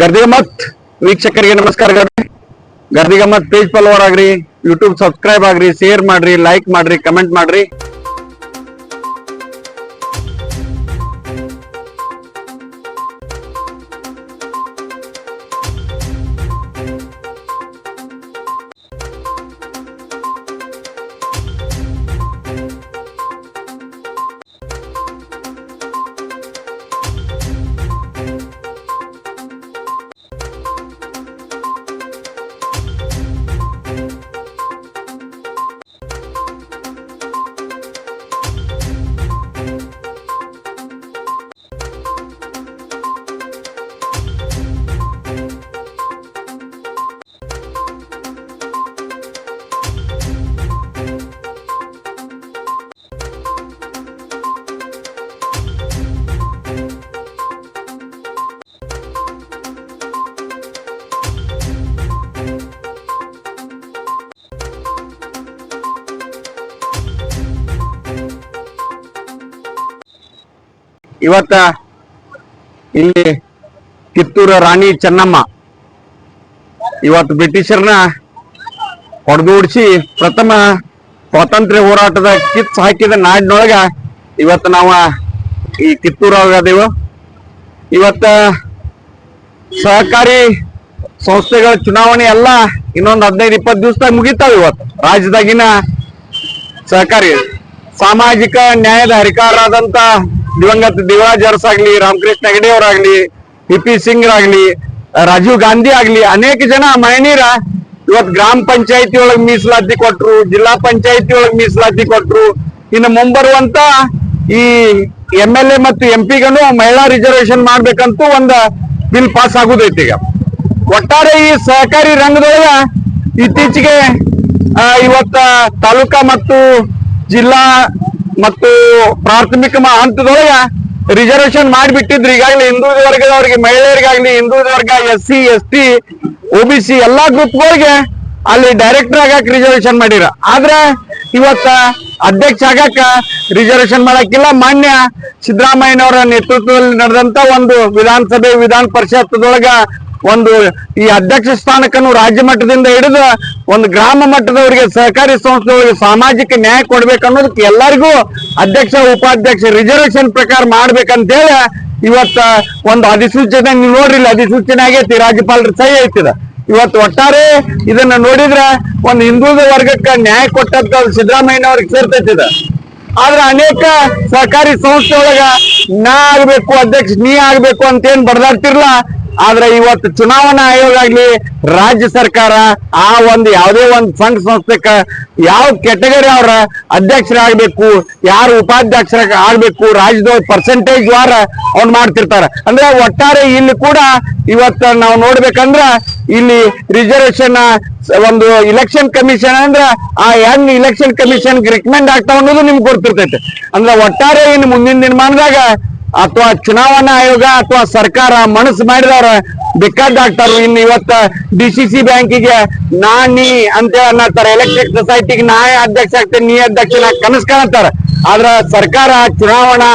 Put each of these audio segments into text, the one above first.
ಗರ್ದಿಗಮ್ಮತ್ ವೀಕ್ಷಕರಿಗೆ ನಮಸ್ಕಾರ Gardigammat page follower ಆಗ್ರಿ ಯೂಟ್ಯೂಬ್ ಸಬ್ಸ್ಕ್ರೈಬ್ ಆಗ್ರಿ ಶೇರ್ ಮಾಡ್ರಿ ಲೈಕ್ ಮಾಡ್ರಿ ಕಮೆಂಟ್ ಮಾಡ್ರಿ. ಇವತ್ತ ಇಲ್ಲಿ ಕಿತ್ತೂರ ರಾಣಿ ಚೆನ್ನಮ್ಮ ಇವತ್ತು ಬ್ರಿಟಿಷರ್ನ ಹೊಡೆದೂಡಿಸಿ ಪ್ರಥಮ ಸ್ವಾತಂತ್ರ್ಯ ಹೋರಾಟದ ಕಿತ್ತು ಹಾಕಿದ ನಾಡಿನೊಳಗ ಇವತ್ತು ನಾವು ಈ ಕಿತ್ತೂರಾಗದೇವು ಇವತ್ತ ಸಹಕಾರಿ ಸಂಸ್ಥೆಗಳ ಚುನಾವಣೆ ಎಲ್ಲ ಇನ್ನೊಂದು ಹದಿನೈದು, ಇಪ್ಪತ್ತು ದಿವಸದಾಗ ಮುಗಿತಾವ ಇವತ್ತು. ರಾಜ್ಯದಾಗಿನ ಸಹಕಾರಿ, ಸಾಮಾಜಿಕ ನ್ಯಾಯದ ಹರಿಕಾರರಾದಂತ ದಿವಂಗತ ದಿವಾಜರ್ಸ್ ಆಗ್ಲಿ, ರಾಮಕೃಷ್ಣ ಹೆಗಡೆ ಅವರಾಗ್ಲಿ ಪಿ ಪಿ ಸಿಂಗ್ ಆಗ್ಲಿ ರಾಜೀವ್ ಗಾಂಧಿ ಆಗ್ಲಿ, ಅನೇಕ ಜನ ಮಹಣೀರ ಇವತ್ ಗ್ರಾಮ ಪಂಚಾಯತಿ ಒಳಗ್ ಮೀಸಲಾತಿ ಕೊಟ್ರು, ಜಿಲ್ಲಾ ಪಂಚಾಯತಿ ಒಳಗ್ ಮೀಸಲಾತಿ ಕೊಟ್ರು. ಇನ್ನು ಮುಂಬರುವಂತ ಈ ಎಂ ಎಲ್ ಎ ಮತ್ತು ಎಂ ಪಿಗನು ಮಹಿಳಾ ರಿಸರ್ವೇಶನ್ ಮಾಡ್ಬೇಕಂತೂ ಒಂದ ಬಿಲ್ ಪಾಸ್ ಆಗುದೈತಿ ಈಗ. ಒಟ್ಟಾರೆ ಈ ಸಹಕಾರಿ ರಂಗದೊಳಗ ಇತ್ತೀಚೆಗೆ ಇವತ್ತ ತಾಲೂಕಾ ಮತ್ತು ಜಿಲ್ಲಾ ಮತ್ತು ಪ್ರಾಥಮಿಕ ಹಂತದೊಳಗ ರಿಸರ್ವೇಶನ್ ಮಾಡಿಬಿಟ್ಟಿದ್ರು. ಈಗಾಗಲೇ ಹಿಂದುಳಿದ ವರ್ಗದವರಿಗೆ, ಮಹಿಳೆಯರಿಗಾಗ್ಲಿ, ಹಿಂದುಳಿದ ವರ್ಗ S C S T O C ಎಲ್ಲಾ ಗ್ರೂಪ್ಗಳಿಗೆ ಅಲ್ಲಿ ಡೈರೆಕ್ಟರ್ ಆಗಕ್ ರಿಸರ್ವೇಶನ್ ಮಾಡಿರ. ಆದ್ರೆ ಇವತ್ತ ಅಧ್ಯಕ್ಷ ಆಗಕ್ಕ ರಿಸರ್ವೇಶನ್ ಮಾಡಕ್ಕಿಲ್ಲ. ಮಾನ್ಯ ಸಿದ್ದರಾಮಯ್ಯನವರ ನೇತೃತ್ವದಲ್ಲಿ ನಡೆದಂತ ಒಂದು ವಿಧಾನಸಭೆ, ವಿಧಾನ ಪರಿಷತ್ದೊಳಗ ಒಂದು ಈ ಅಧ್ಯಕ್ಷ ಸ್ಥಾನಕ್ಕನ್ನು ರಾಜ್ಯ ಮಟ್ಟದಿಂದ ಹಿಡಿದು ಒಂದು ಗ್ರಾಮ ಮಟ್ಟದವರಿಗೆ ಸಹಕಾರಿ ಸಂಸ್ಥೆಗಳಿಗೆ ಸಾಮಾಜಿಕ ನ್ಯಾಯ ಕೊಡ್ಬೇಕನ್ನೋದಕ್ಕೆ ಎಲ್ಲರಿಗೂ ಅಧ್ಯಕ್ಷ, ಉಪಾಧ್ಯಕ್ಷ ರಿಸರ್ವೇಶನ್ ಪ್ರಕಾರ ಮಾಡ್ಬೇಕಂತೇಳಿ ಇವತ್ತ ಒಂದು ಅಧಿಸೂಚನೆ ನೀವು ನೋಡ್ರಿ, ಇಲ್ಲಿ ಅಧಿಸೂಚನೆ ಆಗೈತಿ ರಾಜ್ಯಪಾಲರ ಸಹಿ ಐತಿದ. ಇವತ್ತು ಒಟ್ಟಾರೆ ಇದನ್ನ ನೋಡಿದ್ರೆ ಒಂದು ಹಿಂದುಳಿದ ವರ್ಗಕ್ಕೆ ನ್ಯಾಯ ಕೊಟ್ಟಂತ ಸಿದ್ದರಾಮಯ್ಯನವ್ರಿಗೆ ಸೇರ್ತೈತಿದ ಆದ್ರೆ ಅನೇಕ ಸಹಕಾರಿ ಸಂಸ್ಥೆ ಒಳಗ ನಾ ಆಗ್ಬೇಕು, ಅಧ್ಯಕ್ಷ ನೀ ಆಗ್ಬೇಕು ಅಂತ ಏನ್ ಬಡದಾಡ್ತಿರ್ಲ? ಆದ್ರೆ ಇವತ್ತು ಚುನಾವಣಾ ಆಯೋಗ ಆಗ್ಲಿ, ರಾಜ್ಯ ಸರ್ಕಾರ ಆ ಒಂದು ಯಾವುದೇ ಒಂದು ಸಂಘ ಸಂಸ್ಥೆಕ ಯಾವ ಕೆಟಗರಿ ಅವ್ರ ಅಧ್ಯಕ್ಷರಾಗಬೇಕು, ಯಾರು ಉಪಾಧ್ಯಕ್ಷರ ಆಗ್ಬೇಕು ರಾಜ್ಯದ ಪರ್ಸೆಂಟೇಜ್ ವಾರ ಅವ್ನ್ ಮಾಡ್ತಿರ್ತಾರ. ಅಂದ್ರೆ ಒಟ್ಟಾರೆ ಇಲ್ಲಿ ಕೂಡ ಇವತ್ತ ನಾವು ನೋಡ್ಬೇಕಂದ್ರ ಇಲ್ಲಿ ರಿಸರ್ವೇಶನ್ ಒಂದು ಇಲೆಕ್ಷನ್ ಕಮಿಷನ್ ಅಂದ್ರ ಆ ಹೆಂಗ್ ಇಲೆಕ್ಷನ್ ಕಮಿಷನ್ ರೆಕಮೆಂಡ್ ಆಗ್ತಾವ ಅನ್ನೋದು ನಿಮ್ಗೆ ಗೊತ್ತಿರ್ತೈತೆ. ಅಂದ್ರೆ ಒಟ್ಟಾರೆ ಇನ್ನು ಮುಂದಿನ ದಿನಮಾನದಾಗ ಅಥವಾ ಚುನಾವಣಾ ಆಯೋಗ ಅಥವಾ ಸರ್ಕಾರ ಮನಸ್ಸು ಮಾಡಿದವ್ರ ಬೇಕಾದಾಗ್ತಾರ ಇನ್ನು ಇವತ್ತ ಡಿ ಸಿ ಸಿ ಬ್ಯಾಂಕಿಗೆ ನಾ ನೀ ಅಂತ ಅನ್ನತ್ತಾರ. ಎಲೆಕ್ಟ್ರಿಕ್ ಸೊಸೈಟಿಗೆ ನಾ ಅಧ್ಯಕ್ಷ ಆಗ್ತೇನೆ, ನೀ ಅಧ್ಯಕ್ಷ ಕನಸು ಕಾಣತ್ತಾರ. ಆದ್ರ ಸರ್ಕಾರ ಚುನಾವಣಾ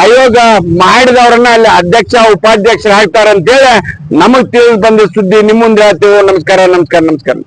ಆಯೋಗ ಮಾಡಿದವ್ರನ್ನ ಅಲ್ಲಿ ಅಧ್ಯಕ್ಷ ಉಪಾಧ್ಯಕ್ಷರು ಆಗ್ತಾರ ಅಂತೇಳಿ ನಮಗ್ ತಿಳಿದು ಬಂದ ಸುದ್ದಿ. ನಿಮ್ಮ ಮುಂದೆ ಹೇಳ್ತೇವೆ. ನಮಸ್ಕಾರ ನಮಸ್ಕಾರ ನಮಸ್ಕಾರ.